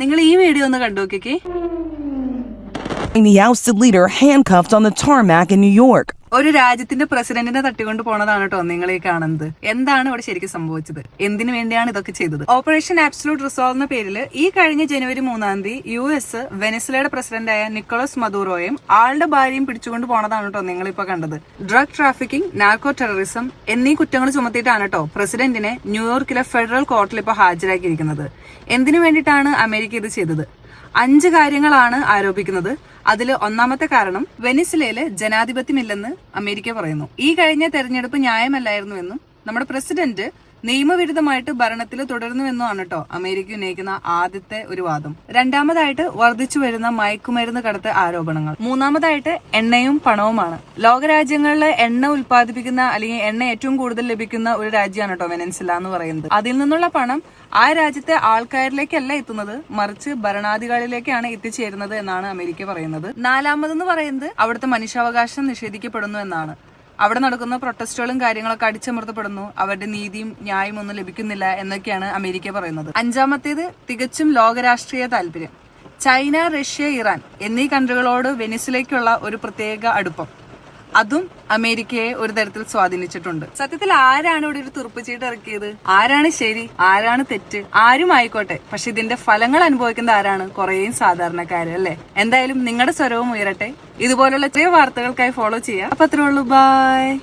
നിങ്ങൾ ഈ വീഡിയോ ഒന്ന് കണ്ടു നോക്കിക്കേ The ousted leader handcuffed on the tarmac in New York. ഒരു രാജ്യത്തിന്റെ പ്രസിഡന്റിനെ തട്ടിക്കൊണ്ട് പോണതാണ് കേട്ടോ നിങ്ങൾ ഈ കാണുന്നത്. എന്താണ് ഇവിടെ ശരിക്കും സംഭവിച്ചത്? എന്തിനു വേണ്ടിയാണ് ഇതൊക്കെ ചെയ്തത്? ഓപ്പറേഷൻ ആബ്സലൂട്ട് റിസോൾവ് എന്ന പേരിൽ ഈ കഴിഞ്ഞ ജനുവരി മൂന്നാം തീയതി യു എസ് വെനസ്ലയുടെ പ്രസിഡന്റായ നിക്കോളസ് മദൂറോയും ആളുടെ ഭാര്യയും പിടിച്ചുകൊണ്ട് പോണതാണ് കേട്ടോ നിങ്ങൾ കണ്ടത്. ഡ്രഗ് ട്രാഫിക്കിംഗ് നാർക്കോ ടെററിസം എന്നീ കുറ്റങ്ങൾ ചുമത്തിയിട്ടാണ് കേട്ടോ പ്രസിഡന്റിനെ ന്യൂയോർക്കിലെ ഫെഡറൽ കോർട്ടിൽ ഇപ്പോൾ ഹാജരാക്കിയിരിക്കുന്നത്. എന്തിനു വേണ്ടിയിട്ടാണ് അമേരിക്ക ഇത് ചെയ്തത്? അഞ്ച് കാര്യങ്ങളാണ് ആരോപിക്കുന്നത്. അതിൽ ഒന്നാമത്തെ കാരണം വെനിസിലയിൽ ജനാധിപത്യമില്ലെന്ന് അമേരിക്ക പറയുന്നു. ഈ കഴിഞ്ഞ തെരഞ്ഞെടുപ്പ് ന്യായമല്ലായിരുന്നുവെന്നും നമ്മുടെ പ്രസിഡന്റ് നിയമവിരുദ്ധമായിട്ട് ഭരണത്തിൽ തുടരുന്നുവെന്നുമാണ് കേട്ടോ അമേരിക്ക ഉന്നയിക്കുന്ന ആദ്യത്തെ ഒരു വാദം. രണ്ടാമതായിട്ട് വർദ്ധിച്ചു വരുന്ന മയക്കുമരുന്ന് കടത്ത് ആരോപണങ്ങൾ. മൂന്നാമതായിട്ട് എണ്ണയും പണവുമാണ്. ലോകരാജ്യങ്ങളിൽ എണ്ണ ഉൽപ്പാദിപ്പിക്കുന്ന അല്ലെങ്കിൽ എണ്ണ ഏറ്റവും കൂടുതൽ ലഭിക്കുന്ന ഒരു രാജ്യമാണ് കേട്ടോ വെനൻസില എന്ന് പറയുന്നത്. അതിൽ നിന്നുള്ള പണം ആ രാജ്യത്തെ ആൾക്കാരിലേക്കല്ല എത്തുന്നത് മറിച്ച് ഭരണാധികാരികളിലേക്കാണ് എത്തിച്ചേരുന്നത് എന്നാണ് അമേരിക്ക പറയുന്നത്. നാലാമതെന്ന് പറയുന്നത് അവിടുത്തെ മനുഷ്യാവകാശം നിഷേധിക്കപ്പെടുന്നു എന്നാണ്. അവിടെ നടക്കുന്ന പ്രൊട്ടസ്റ്റുകളും കാര്യങ്ങളൊക്കെ അടിച്ചമർത്തപ്പെടുന്നു. അവരുടെ നീതിയും ന്യായം ഒന്നും ലഭിക്കുന്നില്ല എന്നൊക്കെയാണ് അമേരിക്ക പറയുന്നത്. അഞ്ചാമത്തേത് തികച്ചും ലോകരാഷ്ട്രീയ താല്പര്യം. ചൈന റഷ്യ ഇറാൻ എന്നീ കൺട്രികളോട് വെനിസിലേക്കുള്ള ഒരു പ്രത്യേക അടുപ്പം. അതും അമേരിക്കയെ ഒരു തരത്തിൽ സ്വാധീനിച്ചിട്ടുണ്ട്. സത്യത്തിൽ ആരാണ് ഇവിടെ ഒരു തുറപ്പുചീട്ട് ഇറക്കിയത്? ആരാണ് ശരി? ആരാണ് തെറ്റ്? ആരും ആയിക്കോട്ടെ. പക്ഷെ ഇതിന്റെ ഫലങ്ങൾ അനുഭവിക്കുന്ന ആരാണ്? കുറേയും സാധാരണക്കാര് അല്ലെ? എന്തായാലും നിങ്ങളുടെ സ്വരവും ഉയരട്ടെ. ഇതുപോലുള്ള ചെറിയ വാർത്തകൾക്കായി ഫോളോ ചെയ്യാം അപ്പൊ അത്രേ ഉള്ളൂ. ബൈ